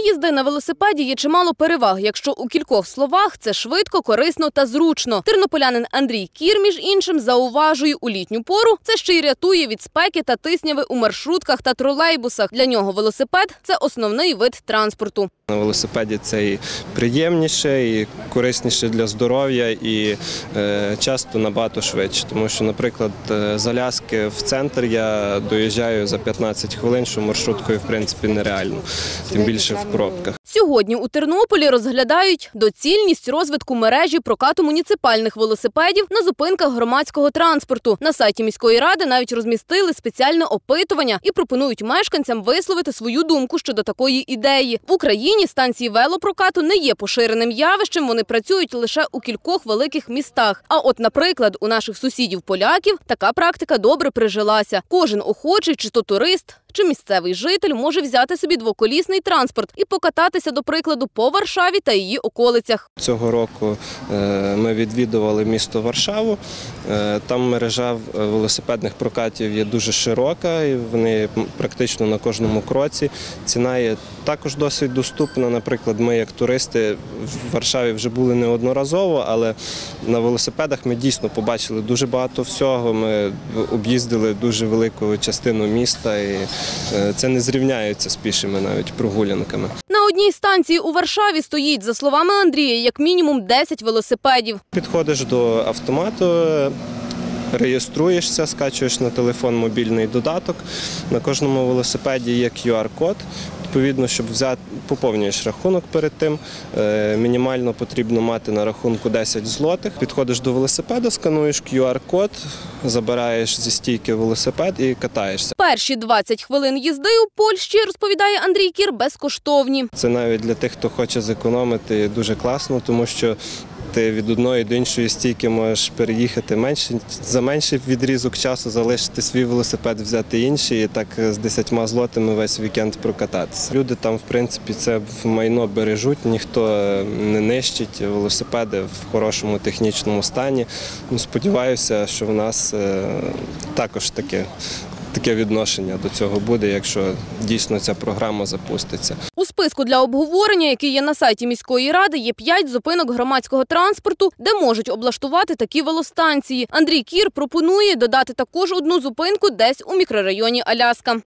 їзди на велосипеді є чимало переваг, якщо у кількох словах це швидко, корисно та зручно. Тернополянин Андрій Кір, між іншим, зауважує у літню пору. Це ще й рятує від спеки та тисняви у маршрутках та тролейбусах. Для нього велосипед це основний вид транспорту. На велосипеді це і приємніше, і корисніше для здоров'я, і е, часто набагато швидше. Тому що, наприклад, е, з Аляски в центр я доїжджаю за 15 хвилин, що маршруткою в принципі нереально, тим більше в пробках. Сьогодні у Тернополі розглядають доцільність розвитку мережі прокату муніципальних велосипедів на зупинках громадського транспорту. На сайті міської ради навіть розмістили спеціальне опитування і пропонують мешканцям висловити свою думку щодо такої ідеї. В Україні станції велопрокату не є поширеним явищем. Вони працюють лише у кількох великих містах. А от, наприклад, у наших сусідів поляків така практика добре прижилася. Кожен охочий, чи то турист, чи місцевий житель може взяти собі двоколісний транспорт і покататися, до прикладу, по Варшаві та її околицях. Цього року е, ми відвідували місто Варшаву. Е, Там мережа е, велосипедних прокатів є дуже широка, і вони практично на кожному кроці. Ціна є також досить доступна. Наприклад, ми, як туристи, в Варшаві вже були неодноразово, але на велосипедах ми дійсно побачили дуже багато всього. Ми об'їздили дуже велику частину міста, і це не зрівняється з пішими навіть прогулянками. На одній станції у Варшаві стоїть, за словами Андрія, як мінімум 10 велосипедів. Підходиш до автомату, е, реєструєшся, скачуєш на телефон мобільний додаток. На кожному велосипеді є QR-код. Відповідно, щоб взяти, поповнюєш рахунок перед тим. Е, Мінімально потрібно мати на рахунку 10 злотих. Підходиш до велосипеда, скануєш QR-код, забираєш зі стійки велосипед і катаєшся. Перші 20 хвилин їзди у Польщі, розповідає Андрій Кір, безкоштовні. Це навіть для тих, хто хоче зекономити, дуже класно, тому що ти від одної до іншої стійки можеш переїхати менше за менший відрізок часу, залишити свій велосипед, взяти інший і так з 10 злотими весь вікенд прокататися. Люди там, в принципі, це майно бережуть, ніхто не нищить велосипеди в хорошому технічному стані. Ну, сподіваюся, що в нас е, також таке. Таке відношення до цього буде, якщо дійсно ця програма запуститься. У списку для обговорення, який є на сайті міської ради, є п'ять зупинок громадського транспорту, де можуть облаштувати такі велостанції. Андрій Кір пропонує додати також одну зупинку десь у мікрорайоні Аляска.